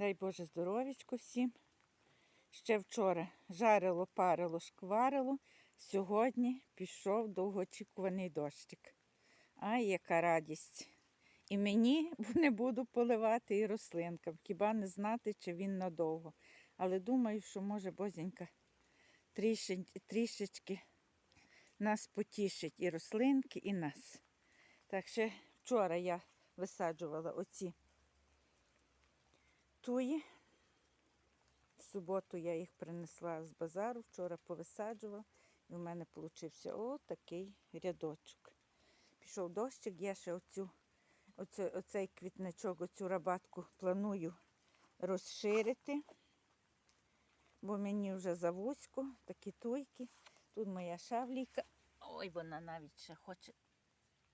Дай Боже здоров'ячко всім. Ще вчора жарило, парило, шкварило. Сьогодні пішов довгоочікуваний дощик. Ай, яка радість. І мені не буду поливати і рослинкам. Хіба не знати, чи він надовго. Але думаю, що може бозенька трішечки нас потішить і рослинки, і нас. Так ще вчора я висаджувала оці туї. В суботу я їх принесла з базару, вчора повисаджувала, і в мене вийшов отакий рядочок. Пішов дощик, я ще оцю, оцю, оцей квітничок, оцю рабатку планую розширити, бо мені вже завузько, такі туйки. Тут моя шавлійка. Ой, вона навіть ще хоче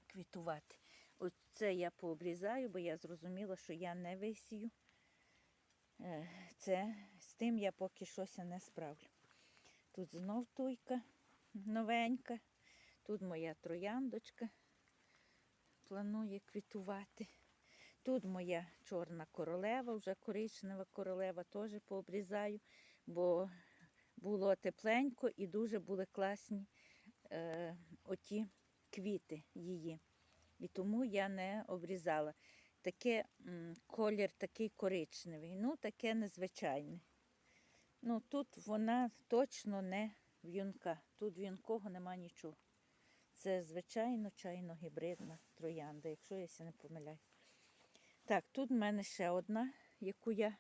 квітувати. Оце я пообрізаю, бо я зрозуміла, що я не висію. Е, Це з тим я поки щось не справлю. Тут знов туйка новенька. Тут моя трояндочка планує квітувати. Тут моя чорна королева, вже коричнева королева, теж пообрізаю, бо було тепленько і дуже були класні е, оті квіти її. І тому я не обрізала. Таке колір такий коричневий, ну таке незвичайне. Ну тут вона точно не в'юнка. Тут в'юнкого нема нічого. Це звичайно чайно гібридна троянда, якщо я не помиляю. Так, тут в мене ще одна, яку я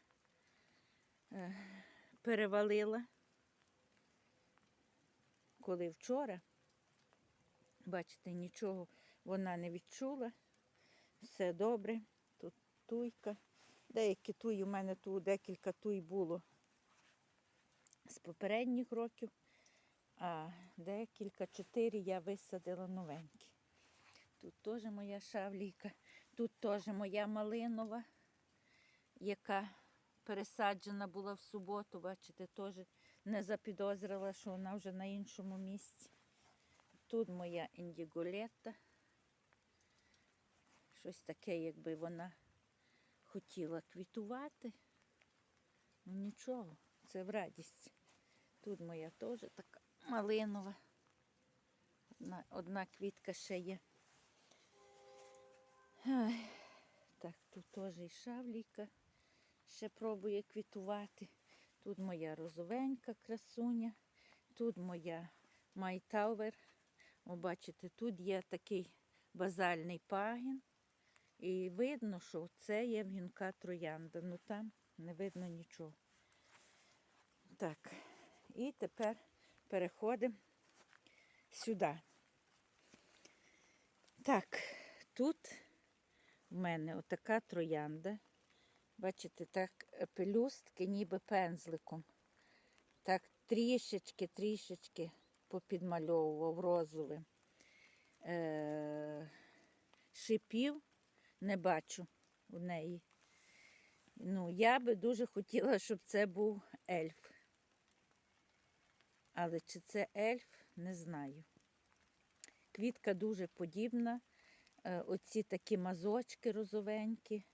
е, перевалила. Коли вчора, бачите, нічого вона не відчула. Все добре. Туйка. Деякі туї, у мене тут декілька туй було з попередніх років, а декілька чотири я висадила новенькі. Тут теж моя шавлійка, тут теж моя малинова, яка пересаджена була в суботу, бачите, теж не запідозрила, що вона вже на іншому місці. Тут моя індіголета. Щось таке, якби вона хотіла квітувати. Ну нічого, це в радість. Тут моя теж така малинова. Одна, одна квітка ще є. Ай, так, тут теж і шавлійка ще пробує квітувати. Тут моя розовенька красуня, тут моя майтауер. Бачите, тут є такий базальний пагін. І видно, що це є вінка троянда. Ну там не видно нічого. Так, і тепер переходимо сюди. Так, тут в мене отака троянда. Бачите, так пелюстки ніби пензликом. Так трішечки, трішечки попідмальовував розовим. Е- шипів не бачу у неї. Ну, я би дуже хотіла, щоб це був ельф. Але чи це ельф, не знаю. Квітка дуже подібна. Е, Оці такі мазочки розовенькі.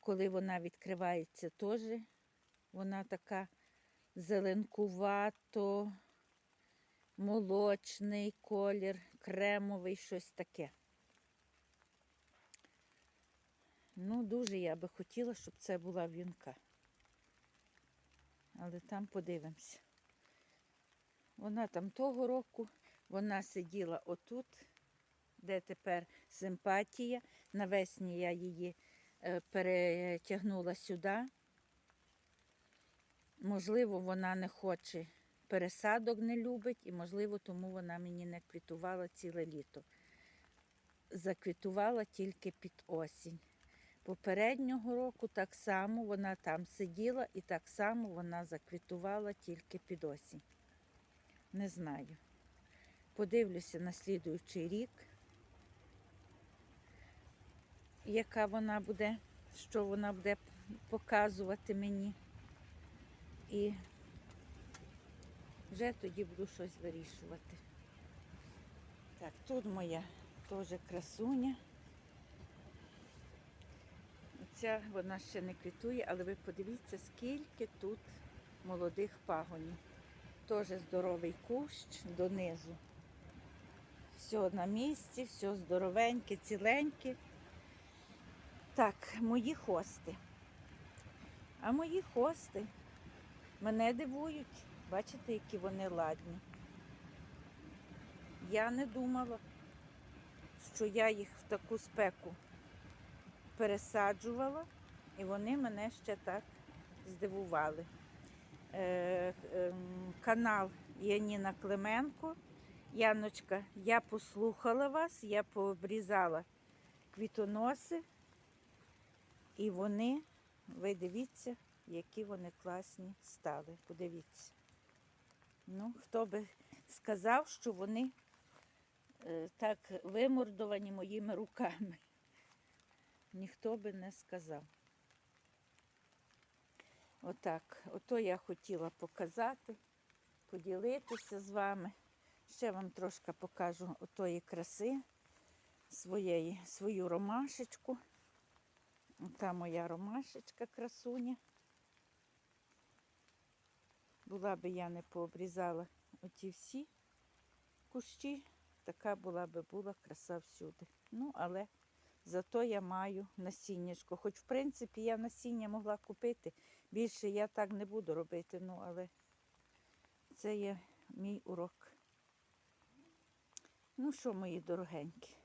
Коли вона відкривається, теж вона така зеленкувато, молочний колір, кремовий, щось таке. Ну, дуже я би хотіла, щоб це була в'юнка. Але там подивимося. Вона там того року, вона сиділа отут, де тепер симпатія. Навесні я її е, перетягнула сюди. Можливо, вона не хоче пересадок не любить, і, можливо, тому вона мені не квітувала ціле літо. Заквітувала тільки під осінь. Попереднього року так само вона там сиділа і так само вона заквітувала тільки під осінь. Не знаю. Подивлюся на слідуючий рік, яка вона буде, що вона буде показувати мені. І вже тоді буду щось вирішувати. Так, тут моя теж красуня. Ця вона ще не квітує, але ви подивіться, скільки тут молодих пагонів. Теж здоровий кущ донизу. Все на місці, все здоровеньке, ціленьке. Так, мої хости. А мої хости мене дивують. Бачите, які вони ладні. Я не думала, що я їх в таку спеку пересаджувала, і вони мене ще так здивували. Е, ем, канал Яніна Клименко. Яночка, я послухала вас, я пообрізала квітоноси, і вони, ви дивіться, які вони класні стали. Подивіться. Ну, хто би сказав, що вони е, так вимордовані моїми руками. Ніхто би не сказав. Отак, ото я хотіла показати, поділитися з вами. Ще вам трошки покажу отої краси своєї, свою ромашечку. Ота моя ромашечка красуня. Була би я не пообрізала оті всі кущі, така була би була краса всюди. Ну, але зато я маю насіннячко. Хоч, в принципі, я насіння могла купити. Більше я так не буду робити, ну, але це є мій урок. Ну що, мої дорогенькі,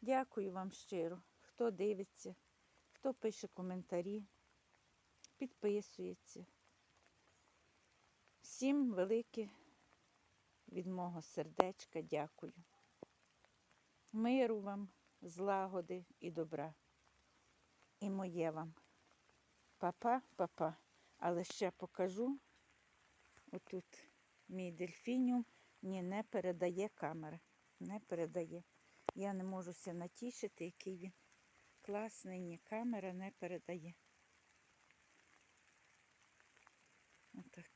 дякую вам щиро, хто дивиться, хто пише коментарі, підписується. Всім велике від мого сердечка дякую. Миру вам, злагоди і добра. І моє вам. Папа, папа. Але ще покажу. Отут мій дельфініум ні, не передає камера. Не передає. Я не можу ся натішити, який він класний, ні, камера не передає. Отак.